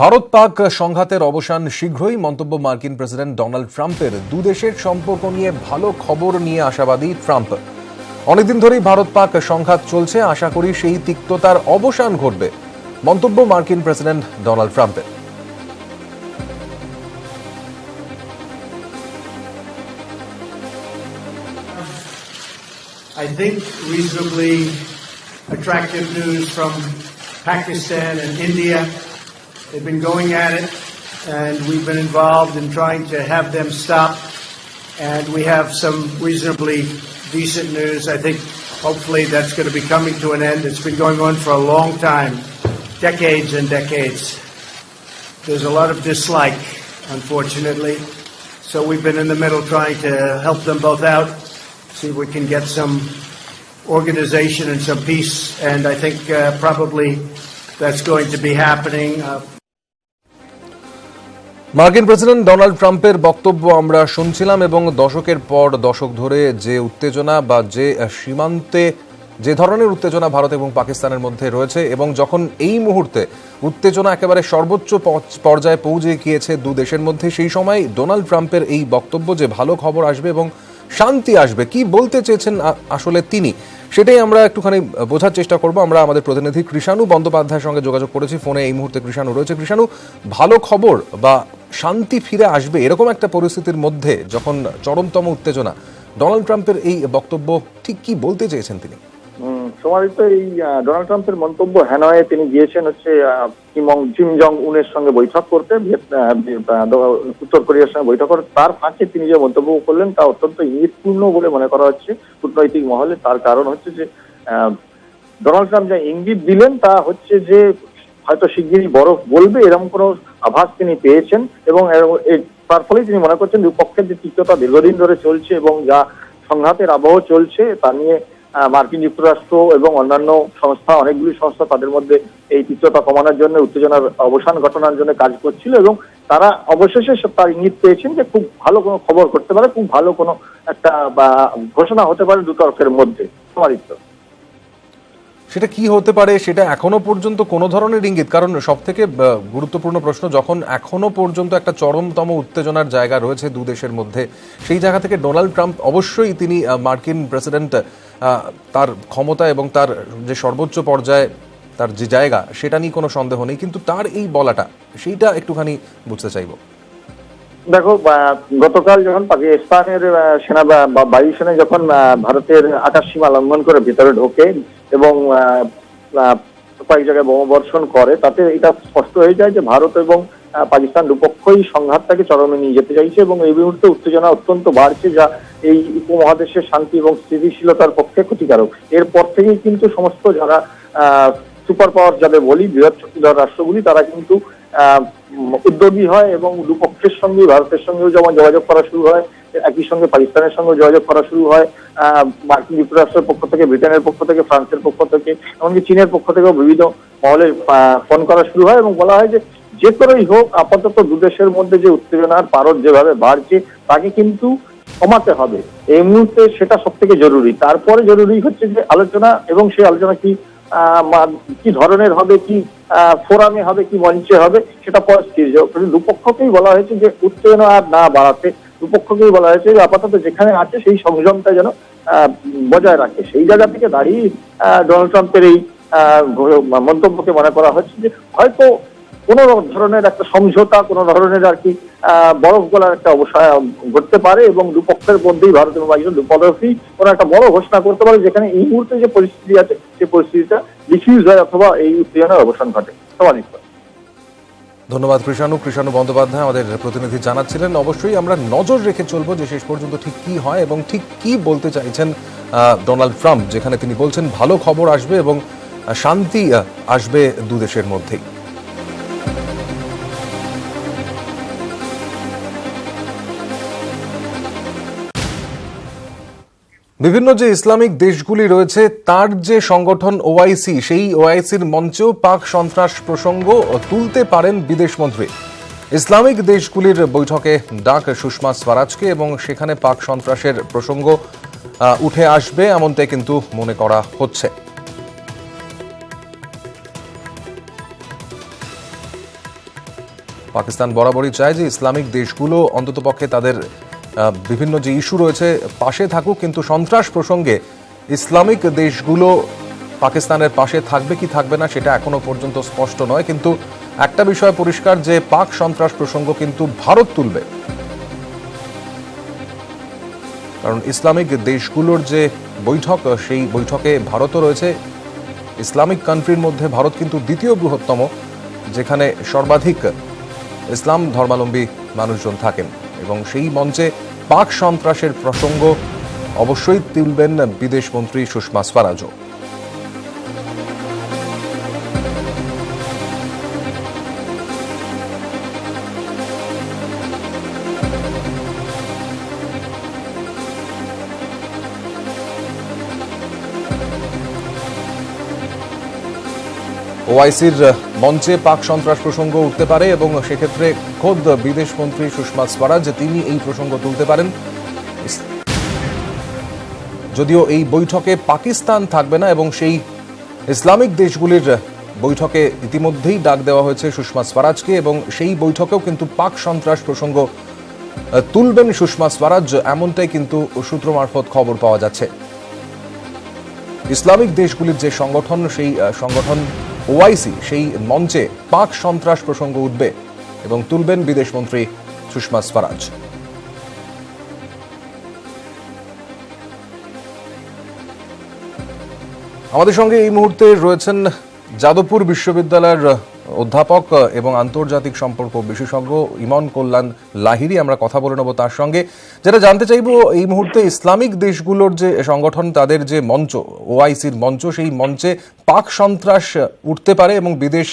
ভারত পাক সংঘাতের অবসান শীঘ্রই মন্তব্য মার্কিন প্রেসিডেন্ট ডোনাল্ড ট্রাম্পের। দুদেশের সম্পর্ক নিয়ে ভালো খবর নিয়ে আশাবাদী ট্রাম্প। অনেকদিন ধরেই ভারত পাক সংঘাত চলছে, আশা করি সেই তিক্ততার অবসান ঘটবে, মন্তব্য মার্কিন প্রেসিডেন্ট ডোনাল্ড ট্রাম্পের। I think reasonably attractive news from Pakistan and India. They've been going at it, and we've been involved in trying to have them stop. And we have some reasonably decent news. I think hopefully that's going to be coming to an end. It's been going on for a long time, decades and decades. There's a lot of dislike, unfortunately. So we've been in the middle trying to help them both out, see if we can get some organization and some peace. And I think uh, probably that's going to be happening. Uh, মার্কিন president Donald ট্রাম্পের বক্তব্য আমরা শুনছিলাম এবং দশকের পর দশক ধরে যে উত্তেজনা বা যে সীমান্তে যে ধরনের উত্তেজনা ভারত এবং পাকিস্তানের মধ্যে রয়েছে এবং যখন এই মুহূর্তে উত্তেজনা একেবারে সর্বোচ্চ পর্যায়ে পৌঁছে গিয়েছে দু দেশের মধ্যে, সেই সময় ডোনাল্ড ট্রাম্পের এই বক্তব্য যে ভালো খবর আসবে এবং শান্তি আসবে। কি বলতে চেয়েছেন আসলে তিনি? সেটাই আমরা একটুখানি বোঝার চেষ্টা করব। আমরা আমাদের প্রতিনিধি কৃষাণু বন্দ্যোপাধ্যায়ের সঙ্গে যোগাযোগ করেছি। ফোনে এই মুহূর্তে কৃষাণু রয়েছে। কৃষাণু, ভালো খবর বা শান্তি ফিরে আসবে এরকম একটা পরিস্থিতির মধ্যে যখন চরমতম উত্তেজনা, ডোনাল্ড ট্রাম্পের এই বক্তব্য ঠিক কি বলতে চেয়েছেন তিনি? হুম, সমাদিত এই ডোনাল্ড ট্রাম্পের মন্তব্য হ্যানয়ে তিনি গিয়েছেন হচ্ছে কিমং জিম জং উনের সঙ্গে বৈঠক করতে উত্তর কোরিয়ার সঙ্গে বৈঠক করতে। তার ফাঁকে তিনি যে মন্তব্য করলেন তা অত্যন্ত ইঙ্গিতপূর্ণ বলে মনে করা হচ্ছে কূটনৈতিক মহলে। তার কারণ হচ্ছে যে ডোনাল্ড ট্রাম্প যা ইঙ্গিত দিলেন তা হচ্ছে যে হয়তো শিগগিরই বরফ বলবে এরকম কোনো আভাস তিনি পেয়েছেন এবং তার ফলে তিনি মনে করছেন দুপক্ষের যে তিক্ততা দীর্ঘদিন ধরে চলছে এবং যা সংঘাতের আবহ চলছে তা নিয়ে মার্কিন যুক্তরাষ্ট্র এবং অন্যান্য সংস্থা, অনেকগুলি সংস্থা তাদের মধ্যে এই তিক্ততা কমানোর জন্য উত্তেজনার অবসান ঘটনার জন্য কাজ করছিল এবং তারা অবশেষে তার ইঙ্গিত পেয়েছেন যে খুব ভালো কোনো খবর করতে পারে, খুব ভালো কোনো একটা, বা, ঘোষণা হতে পারে দুতর্কের মধ্যে সমাদিত্য সেটা কি হতে পারে, সেটা এখনও পর্যন্ত কোনো ধরনের ইঙ্গিত। কারণ সব থেকে গুরুত্বপূর্ণ প্রশ্ন, যখন এখনও পর্যন্ত একটা চরমতম উত্তেজনার জায়গা রয়েছে দু দেশের মধ্যে, সেই জায়গা থেকে ডোনাল্ড ট্রাম্প অবশ্যই তিনি মার্কিন প্রেসিডেন্ট তার ক্ষমতা এবং তার যে সর্বোচ্চ পর্যায়ে তার যে জায়গা, সেটা নিয়ে কোনো সন্দেহ নেই। কিন্তু তার এই বলাটা, সেইটা একটুখানি বুঝতে চাইব। দেখো গতকাল যখন পাকিস্তানের সেনা বা- বায়ুসেনা যখন ভারতের আকাশ সীমা লঙ্ঘন করে ভিতরে ঢোকে এবং কয়েক জায়গায় বোমাবর্ষণ করে, তাতে এটা স্পষ্ট হয়ে যায় যে ভারত এবং পাকিস্তান দুপক্ষই সংঘাতটাকে চরমে নিয়ে যেতে চাইছে এবং এই মুহূর্তে উত্তেজনা অত্যন্ত বাড়ছে যা এই উপমহাদেশের শান্তি এবং স্থিতিশীলতার পক্ষে ক্ষতিকারক। এরপর থেকেই কিন্তু সমস্ত যারা সুপার পাওয়ার যাদের বলি, বৃহৎ শক্তিধর রাষ্ট্রগুলি, তারা কিন্তু উদ্যোগী হয় এবং দুপক্ষের সঙ্গে ভারতের সঙ্গেও যেমন যোগাযোগ করা শুরু হয়, একই সঙ্গে পাকিস্তানের সঙ্গে যোগাযোগ করা শুরু হয় মার্কিন যুক্তরাষ্ট্রের পক্ষ থেকে, ব্রিটেনের পক্ষ থেকে, ফ্রান্সের পক্ষ থেকে, এমনকি চীনের পক্ষ থেকেও বিভিন্ন মহলে ফোন করা শুরু হয় এবং বলা হয় যে যে করেই হোক, আপাতত দু দেশের মধ্যে যে উত্তেজনার পারদ যেভাবে বাড়ছে, তাকে কিন্তু কমাতে হবে। এই মুহূর্তে সেটা সব থেকে জরুরি। তারপরে জরুরি হচ্ছে যে আলোচনা এবং সেই আলোচনা কি কি ধরনের হবে, কি ফোরামে হবে, কি মঞ্চে হবে, সেটা পরে স্থির দুপক্ষকেই বলা হয়েছে যে উত্তেজনা আর না বাড়াতে, দুপক্ষকেই বলা হয়েছে যে আপাতত যেখানে আছে সেই সংযমটা যেন বজায় রাখে। সেই জায়গা থেকে দাঁড়িয়ে ডোনাল্ড ট্রাম্পের এই মন্তব্যকে মনে করা হচ্ছে যে হয়তো কোন ধরনের একটা সমঝোতা, কোন ধরনের আর কি বরফ গলার একটা অবসায় ঘটতে পারে এবং দুপক্ষের মধ্যেই ভারত এবং পাকিস্তান কোন একটা বড় ঘোষণা করতে পারে যেখানে এই মুহূর্তে যে পরিস্থিতি আছে, সেই পরিস্থিতিটা অথবা এই উত্তেজনার অবসান ঘটে। ধন্যবাদ কৃষাণু। কৃষাণু বন্দ্যোপাধ্যায় আমাদের প্রতিনিধি জানাচ্ছিলেন, অবশ্যই আমরা নজর রেখে চলবো যে শেষ পর্যন্ত ঠিক কি হয় এবং ঠিক কি বলতে চাইছেন ডোনাল্ড ট্রাম্প, যেখানে তিনি বলছেন, ভালো খবর আসবে এবং শান্তি আসবে দুদেশের মধ্যেই। বিভিন্ন যে ইসলামিক দেশগুলি রয়েছে, তার যে সংগঠন ওআইসি সেই ওআইসির মঞ্চেও পাক সন্ত্রাস প্রসঙ্গ তুলতে পারেন বিদেশমন্ত্রী ইসলামিক দেশগুলির বৈঠকে ডাক সুষমা স্বরাজকে এবং সেখানে পাক সন্ত্রাসের প্রসঙ্গ উঠে আসবে এমনটাই কিন্তু মনে করা হচ্ছে। পাকিস্তান বরাবরই চায় যে ইসলামিক দেশগুলো অন্ততপক্ষে তাদের বিভিন্ন যে ইস্যু রয়েছে, পাশে থাকুক, কিন্তু সন্ত্রাস প্রসঙ্গে ইসলামিক দেশগুলো পাকিস্তানের পাশে থাকবে কি থাকবে না, সেটা এখনও পর্যন্ত স্পষ্ট নয়। কিন্তু একটা বিষয় পরিষ্কার, যে পাক সন্ত্রাস প্রসঙ্গ কিন্তু ভারত তুলবে। কারণ ইসলামিক দেশগুলোর যে বৈঠক, সেই বৈঠকে ভারতও রয়েছে। ইসলামিক কান্ট্রির মধ্যে ভারত কিন্তু দ্বিতীয় বৃহত্তম, যেখানে সর্বাধিক ইসলাম ধর্মাবলম্বী মানুষজন থাকেন। এবং সেই মঞ্চে পাক সন্ত্রাসের প্রসঙ্গ অবশ্যই তুলবেন বিদেশ মন্ত্রী সুষমা স্বরাজও। ওআইসির মঞ্চে পাক সন্ত্রাস প্রসঙ্গ উঠতে পারে এবং সেক্ষেত্রে খোদ বিদেশমন্ত্রী সুষমা স্বরাজ তিনি এই প্রসঙ্গ তুলতে পারেন। যদিও এই বৈঠকে পাকিস্তান থাকবে না এবং সেই ইসলামিক দেশগুলির বৈঠকে ইতিমধ্যেই ডাক দেওয়া হয়েছে সুষমা স্বরাজকে এবং সেই বৈঠকেও কিন্তু পাক সন্ত্রাস প্রসঙ্গ তুলবেন সুষমা স্বরাজ, এমনটাই কিন্তু সূত্র মারফত খবর পাওয়া যাচ্ছে। ইসলামিক দেশগুলির যে সংগঠন, সেই সংগঠন ওআইসি সেই মঞ্চে পাক সন্ত্রাস প্রসঙ্গ উঠবে এবং তুলবেন বিদেশমন্ত্রী সুষমা স্বরাজ। আমাদের সঙ্গে এই মুহূর্তে রয়েছেন যাদবপুর বিশ্ববিদ্যালয়ের অধ্যাপক এবং আন্তর্জাতিক সম্পর্ক বিশেষজ্ঞ ইমন কল্যাণ লাহিরি, আমরা কথা বলে নেব তার সঙ্গে। যেটা জানতে চাইব, এই মুহূর্তে ইসলামিক দেশগুলোর যে সংগঠন, তাদের যে মঞ্চ, ওআইসির মঞ্চ, সেই মঞ্চে পাক সন্ত্রাস উঠতে পারে এবং বিদেশ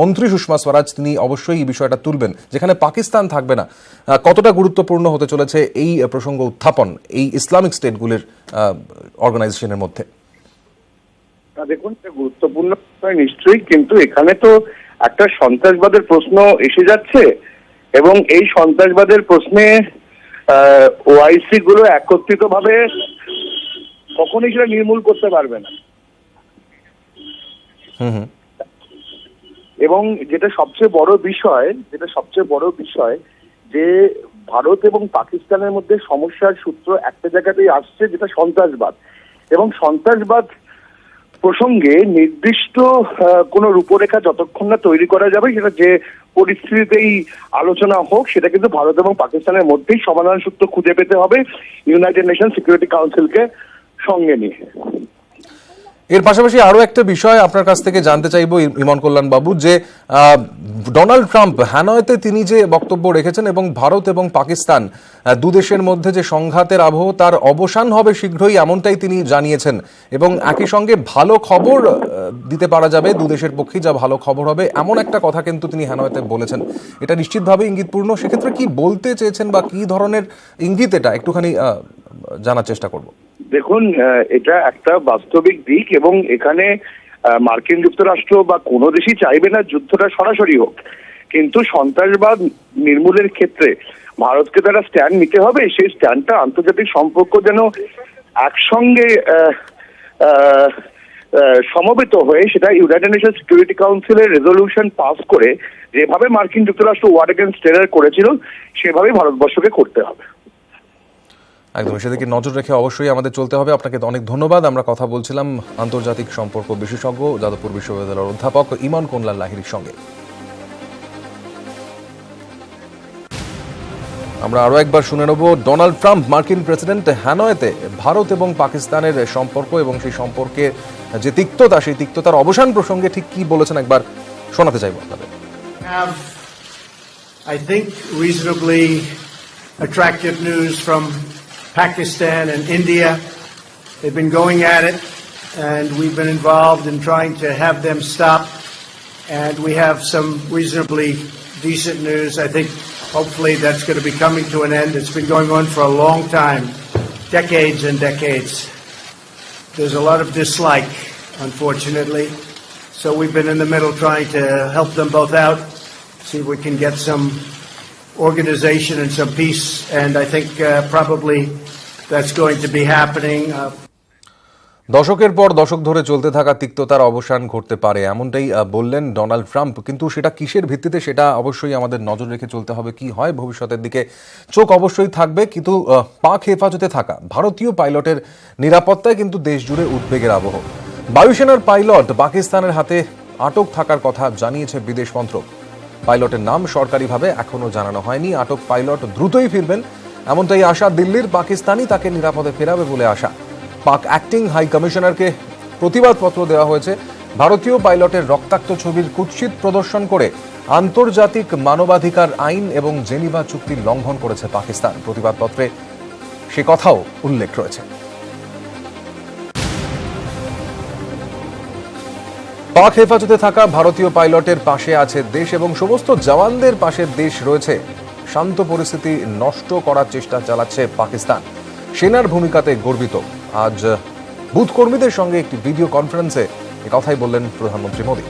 মন্ত্রী সুষমা স্বরাজ, তিনি অবশ্যই এই বিষয়টা তুলবেন, যেখানে পাকিস্তান থাকবে না। কতটা গুরুত্বপূর্ণ হতে চলেছে এই প্রসঙ্গ উত্থাপন, এই ইসলামিক স্টেটগুলির অর্গানাইজেশনের মধ্যে? দেখুন গুরুত্বপূর্ণ নিশ্চয়ই, কিন্তু এখানে তো একটা সন্ত্রাসবাদের প্রশ্ন এসে যাচ্ছে এবং এই সন্ত্রাসবাদের প্রশ্নে ওআইসি গুলো একত্রিত ভাবে কখনোই সেটা নির্মূল করতে পারবে না। এবং যেটা সবচেয়ে বড় বিষয় যেটা সবচেয়ে বড় বিষয় যে ভারত এবং পাকিস্তানের মধ্যে সমস্যার সূত্র একটা জায়গাতেই আসছে যেটা সন্ত্রাসবাদ। এবং সন্ত্রাসবাদ প্রসঙ্গে নির্দিষ্ট কোনো রূপরেখা যতক্ষণ না তৈরি করা যাবে, সেটা যে পরিস্থিতিতেই আলোচনা হোক, সেটা কিন্তু ভারত এবং পাকিস্তানের মধ্যেই সমাধান সূত্র খুঁজে পেতে হবে ইউনাইটেড নেশন সিকিউরিটি কাউন্সিলকে সঙ্গে নিয়ে। এর পাশাপাশি আরও একটা বিষয় আপনার কাছ থেকে জানতে চাইব ইমন কল্যাণ বাবু যে ডোনাল্ড ট্রাম্প হ্যানয়েতে তিনি যে বক্তব্য রেখেছেন এবং ভারত এবং পাকিস্তান আহ, দু দেশের মধ্যে যে সংঘাতের আবহ তার অবসান হবে শীঘ্রই এমনটাই তিনি জানিয়েছেন। এবং একই সঙ্গে ভালো খবর দিতে পারা যাবে দু দেশের পক্ষেই যা ভালো খবর হবে এমন একটা কথা কিন্তু তিনি হ্যানয়েতে বলেছেন। এটা নিশ্চিতভাবে ইঙ্গিতপূর্ণ। সেক্ষেত্রে কি বলতে চেয়েছেন বা কি ধরনের ইঙ্গিত এটা? একটুখানি জানার চেষ্টা করব। দেখুন এটা একটা বাস্তবিক দিক এবং এখানে মার্কিন যুক্তরাষ্ট্র বা কোনো দেশই চাইবে না যুদ্ধটা সরাসরি হোক। কিন্তু সন্ত্রাসবাদ নির্মূলের ক্ষেত্রে ভারতকে তারা স্ট্যান্ড নিতে হবে। সেই স্ট্যান্ডটা আন্তর্জাতিক সম্পর্ক যেন একসঙ্গে সমবেত হয়ে সেটা ইউনাইটেড নেশন সিকিউরিটি কাউন্সিলের রেজলিউশন পাস করে যেভাবে মার্কিন যুক্তরাষ্ট্র ওয়ার এগেন্স্ট টেরর করেছিল, সেভাবেই ভারতবর্ষকে করতে হবে। একদম সেদিকে নজর রেখে অবশ্যই আমাদের চলতে হবে। আপনাকে অনেক ধন্যবাদ। আমরা কথা বলছিলাম আন্তর্জাতিক সম্পর্ক বিশেষজ্ঞ যাদবপুর বিশ্ববিদ্যালয়ের অধ্যাপক ইমান কোনলাল লাহিরির সঙ্গে। আমরা আরও একবার শুনে নেব ডোনাল্ড ট্রাম্প মার্কিন প্রেসিডেন্ট হ্যানয়েতে ভারত এবং পাকিস্তানের সম্পর্ক এবং সেই সম্পর্কে যে তিক্ততা সেই তিক্ততার অবসান প্রসঙ্গে ঠিক কি বলেছেন একবার শোনাতে চাইব আপনাদের। I think, reasonably attractive news from Pakistan and India. They've been going at it, and we've been involved in trying to have them stop. And we have some reasonably decent news. I think hopefully that's going to be coming to an end. It's been going on for a long time, decades and decades. There's a lot of dislike, unfortunately. So we've been in the middle trying to help them both out, see if we can get some organization and some peace. And I think uh, probably that's going to be happening. Uh, দশকের পর দশক ধরে চলতে থাকা তিক্ততার অবসান ঘটতে পারে এমনটাই বললেন ডোনাল্ড ট্রাম্প। কিন্তু সেটা কিসের ভিত্তিতে সেটা অবশ্যই আমাদের নজর রেখে চলতে হবে কি হয় ভবিষ্যতের দিকে। চোখ অবশ্যই থাকবে কিন্তু পাক হেফাজতে থাকা ভারতীয় পাইলটের নিরাপত্তায় কিন্তু দেশ জুড়ে উদ্বেগের আবহ। বায়ুসেনার পাইলট পাকিস্তানের হাতে আটক থাকার কথা জানিয়েছে বিদেশ মন্ত্রক। পাইলটের নাম সরকারিভাবে এখনও জানানো হয়নি। আটক পাইলট দ্রুতই ফিরবেন এমনটাই আশা দিল্লির পাকিস্তানি তাকে নিরাপদে ফেরাবে বলে আশা। পাক অ্যাক্টিং হাই কমিশনারকে প্রতিবাদপত্র দেওয়া হয়েছে। ভারতীয় পাইলটের রক্তাক্ত ছবির কুৎসিত প্রদর্শন করে আন্তর্জাতিক মানবাধিকার আইন এবং জেনিভা চুক্তির লঙ্ঘন করেছে পাকিস্তান। প্রতিবাদপত্রে সে কথাও উল্লেখ রয়েছে। পাক হেফাজতে থাকা ভারতীয় পাইলটের পাশে আছে দেশ এবং সমস্ত জওয়ানদের পাশে দেশ রয়েছে শান্ত পরিস্থিতি নষ্ট করার চেষ্টা চালাচ্ছে পাকিস্তান সেনার ভূমিকাতে গর্বিত আজ বুথ কর্মীদের সঙ্গে একটি ভিডিও কনফারেন্সে এ কথাই বললেন প্রধানমন্ত্রী মোদী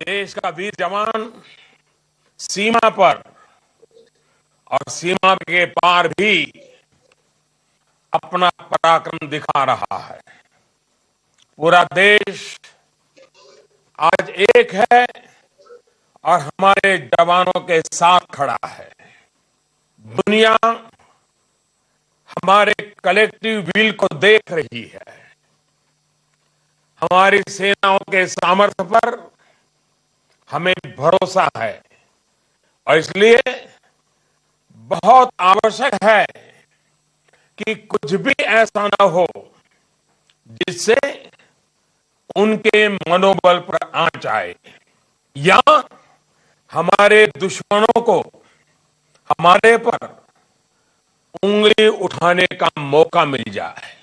देश का वीर जवान सीमा पर और सीमा के पार भी अपना पराक्रम दिखा रहा है पूरा देश आज एक है और हमारे जवानों के साथ खड़ा है। दुनिया हमारे कलेक्टिव विल को देख रही है। हमारी सेनाओं के सामर्थ्य पर हमें भरोसा है और इसलिए बहुत आवश्यक है कि कुछ भी ऐसा न हो जिससे उनके मनोबल पर आँच आए या हमारे दुश्मनों को हमारे पर उंगली उठाने का मौका मिल जाए।